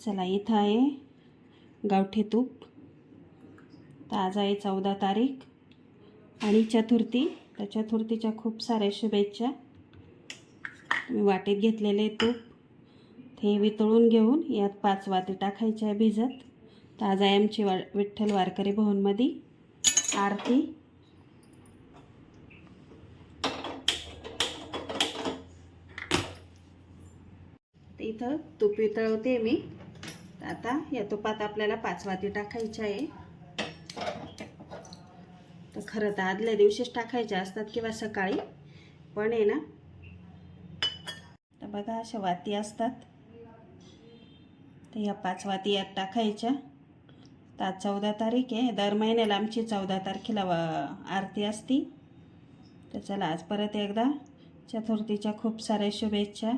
चला इथं आहे. गावठी तूप. तर आज आहे चौदा तारीख. आणि चतुर्थी तर चतुर्थीच्या खूप साऱ्या शुभेच्छा. मी वाटेत घेतलेले तूप. ते वितळून घेऊन यात पाच वाती टाकायच्या आहे भिजत. तर आज आहे आमची वा विठ्ठल वारकरी भवनमध्ये आरती. इथं तूप वितळवते मी. आता या तुपात आपल्याला पाच वाती टाकायच्या आहे. तर खरं तर आदल्या दिवशीच टाकायच्या असतात किंवा सकाळी पण आहे ना. तर बघा अशा वाती असतात. तर या पाच वाती यात टाकायच्या. तर आज चौदा तारीख आहे. दर महिन्याला आमची चौदा तारखेला आरती असती. तर चला आज परत एकदा. चतुर्थीच्या खूप साऱ्या शुभेच्छा.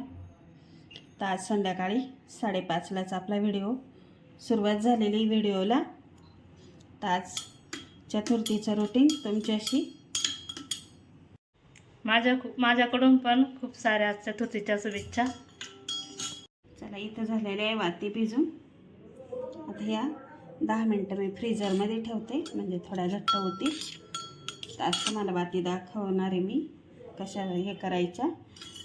तर आज संध्याकाळी साडेपाचलाच आपला व्हिडिओ सुरुवात झालेली व्हिडिओला. तर आज चतुर्थीचं रुटीन तुमच्याशी. माझ्या माझ्याकडून पण खूप साऱ्या चतुर्थीच्या शुभेच्छा. चला इथं झालेले आहे वाती भिजून. आता या दहा मिनटं मी फ्रीझरमध्ये ठेवते म्हणजे थोड्या घट्ट होतील. तर आज तुम्हाला वाती दाखवणार आहे मी कशा हे करायच्या.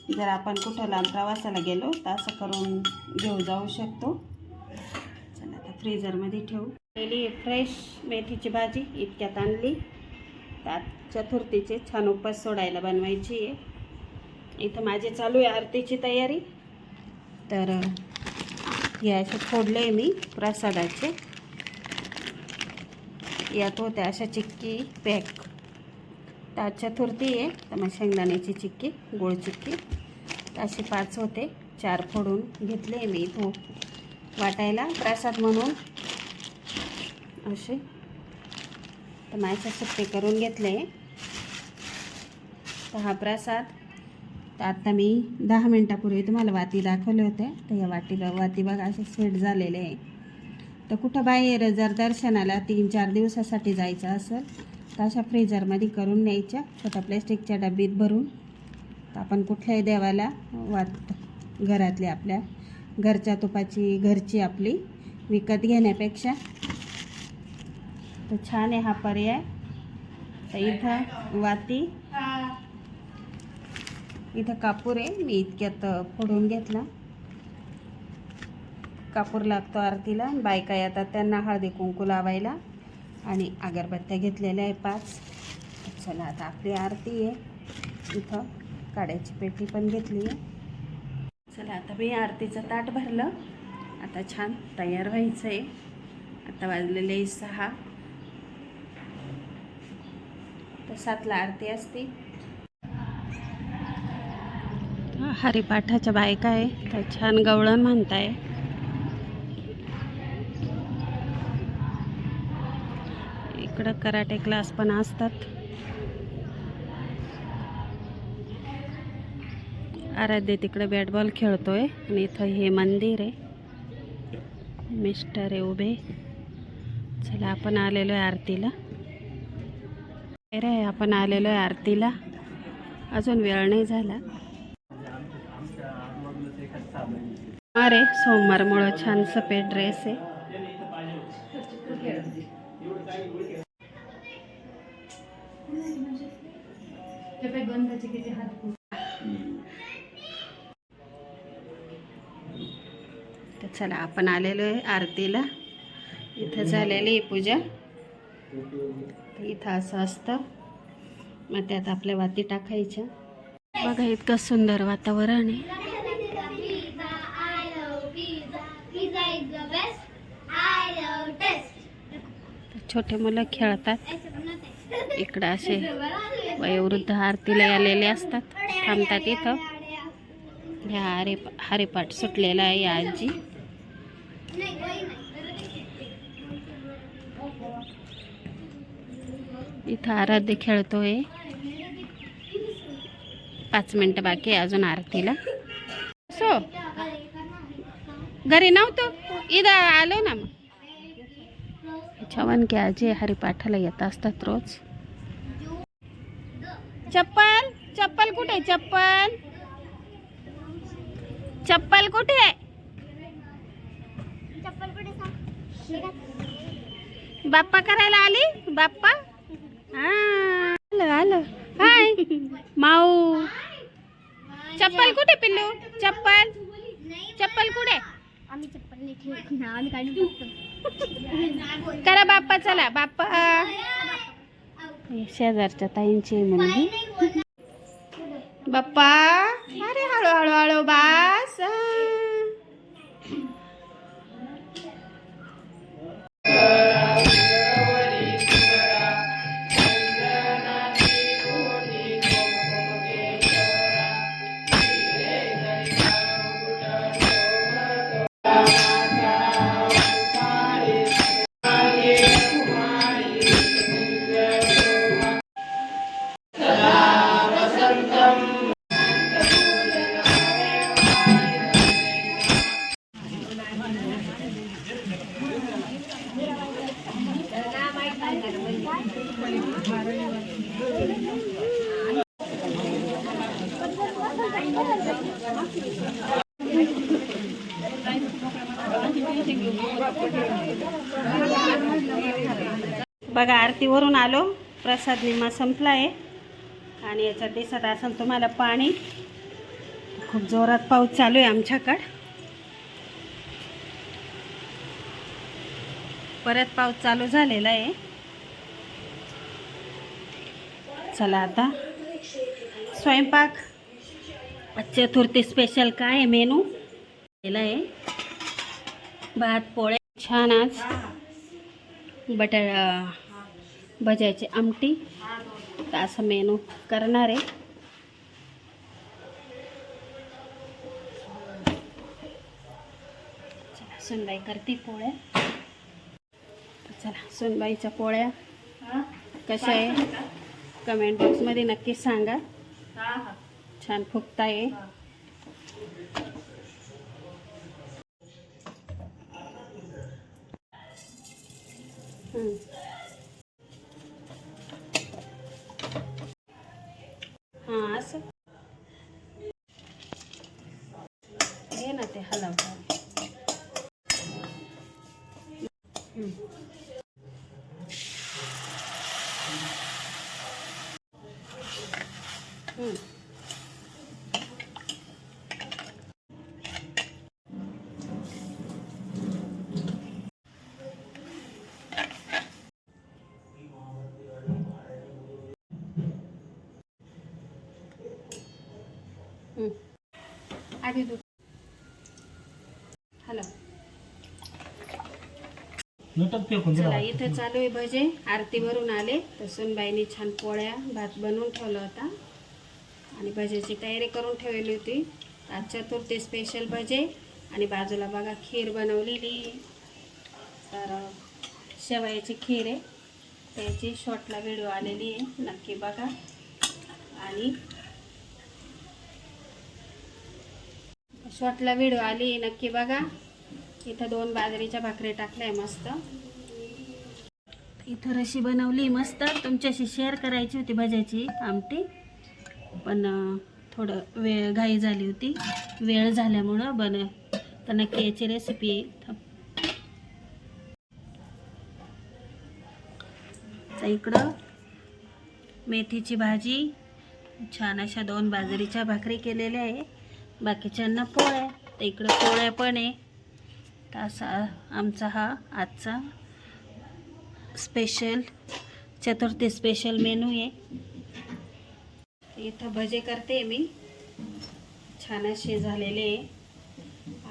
जर आपण कुठं लांब प्रवासाला गेलो तर असं करून घेऊ जाऊ शकतो. चला आता फ्रीजरमध्ये ठेवू. पहिली फ्रेश मेथीची भाजी इतक्यात आणली. त्यात चतुर्थीचे छान उपास सोडायला बनवायची आहे. इथं माझी चालू आहे आरतीची तयारी. तर हे असे फोडले मी प्रसादाचे. यात होत्या अशा चिक्की पॅक. त्यात चतुर्थी आहे तर मग शेंगदाण्याची चिक्की गोळ चिक्की. असे पाच होते. चार फोडून घेतले मी तो वाटायला प्रसाद म्हणून. असे. तर माझ्या सुट्टे करून घेतले. तर हा प्रसाद. तर आत्ता मी दहा मिनटापूर्वी तुम्हाला वाती दाखवले होते. तर या वाटीला वाती बघा असे सेट झालेले आहे. तर कुठं बाहेर जर दर्शनाला तीन चार दिवसासाठी जायचं असेल तर अशा फ्रीजरमध्ये करून न्यायच्या. छोट्या प्लॅस्टिकच्या डबीत भरून. आपण कुठल्याही देवाला वाट घरातली आपल्या घरच्या तुपाची घरची आपली विकत घेण्यापेक्षा. तर छान आहे हा पर्याय. तर इथं वाती. इथं कापूर आहे. मी इतक्यात फोडून घेतला. कापूर लागतो आरतीला. बायका येतात त्यांना हळदी कुंकू लावायला. आणि अगरबत्त्या घेतलेल्या आहे पाच. चला आता आपली आरती आहे. इथं. काड्याची पेटी पण घेतली आहे. चला आता मी आरतीचं ताट भरलं. आता छान तयार व्हायचं आहे आता वाजलेले सहा. तर सातला आरती असते. हरिपाठाच्या बायका आहे. तर छान गवळण म्हणताय. इकडं कराटे क्लास पण असतात. आराध्य तिकडे बॅट बॉल खेळतोय आणि इथं हे मंदिर आहे. मिस्टर आहे उभे. चला आपण आलेलो आहे आरतीला. रे आपण आलेलो आहे आरतीला. अजून वेळ नाही झाला. अरे सोमवारमुळं छान सफेद ड्रेस आहे. हात चला आपण आलेलो आहे आरतीला. इथं झालेली आहे पूजा. इथं असं असतं. मग त्यात आपल्या वाती टाकायच्या. बघा इतकं सुंदर वातावरण आहे. छोटे मुलं खेळतात. इकडं असे वयोवृद्ध आरतीला आलेले असतात. थांबतात इथं. ह्या हरे हरेपाठ सुटलेला आहे या आजी. इथं आराध्य खेळतोय. पाच मिनटं बाकी अजून आरतीला. सो घरी नव्हतो. इथं आलो ना मग. छवन की आजी हरिपाठाला येत असतात रोज. चप्पल. चप्पल कुठे? चप्पल. चप्पल कुठे आहे? बाप्पा करायला आली? बाप्पा? आलं आलं. हाय माऊ. चप्पल कुठे पिल्लू? चप्पल? चप्पल कुठे आम्ही चप्पल आम्ही काढून करा बाप्पा चला बाप्पा. शेजारच्या ताईंची मुलगी बाप्पा अरे हळू हळू हळू बास. बघा आरतीवरून आलो. प्रसाद निम्मा संपला आहे आणि याच्यात दिसत असेल तुम्हाला पाणी. खूप जोरात पाऊस चालू आहे आमच्याकडं. परत पाऊस चालू झालेला आहे. चला आता. स्वयंपाक. चतुर्थी स्पेशल काय आहे मेनू केला आहे. भात पोळे छान आज. बटर भज्याची आमटी. तर असं मेनू करणार आहे. चला सुनबाई करते पोळ्या. चला सुनबाईच्या पोळ्या. कशा आहे? कमेंट बॉक्समध्ये नक्की सांगा. छान फुगताय. हम्म. हां असं. घे ना ते हलव आधी दूध. हॅलो. चला इथे चालू आहे भजे. आरती भरून आले. तर सुनबाईने छान पोळ्या भात बनवून ठेवला होता. आणि भजेची तयारी करून ठेवली होती. आज चतुर्थी स्पेशल भजे. आणि बाजूला बघा खीर बनवलेली. तर शेवयाची खीर आहे. त्याची शॉर्टला व्हिडिओ आलेली आहे. नक्की बघा. आणि शॉर्टला व्हिडिओ आली नक्की बघा. इथं दोन बाजरीच्या भाकरी टाकल्या मस्त. इथं रशी बनवली मस्त. तुमच्याशी शेअर करायची होती भाज्याची आमटी पण थोडं वेळ घाई झाली होती. वेळ झाल्यामुळं बन तर नक्की याची रेसिपी येईल तर इकडं मेथीची भाजी. छान अशा दोन बाजरीच्या भाकरी केलेल्या आहे. बाकीच्यांना पोळ्या तर इकडं पोळ्या पण आहे. तर असा आमचा हा आजचा स्पेशल चतुर्थी स्पेशल मेनू आहे. इथं भजे करते मी. छान असे झालेले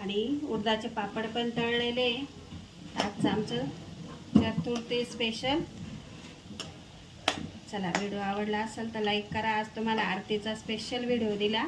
आणि उडदाचे पापड पण तळलेले आजचं आमचं चतुर्थी स्पेशल चला व्हिडिओ आवडला असेल तर लाईक करा. आज तुम्हाला आरतीचा स्पेशल व्हिडिओ दिला.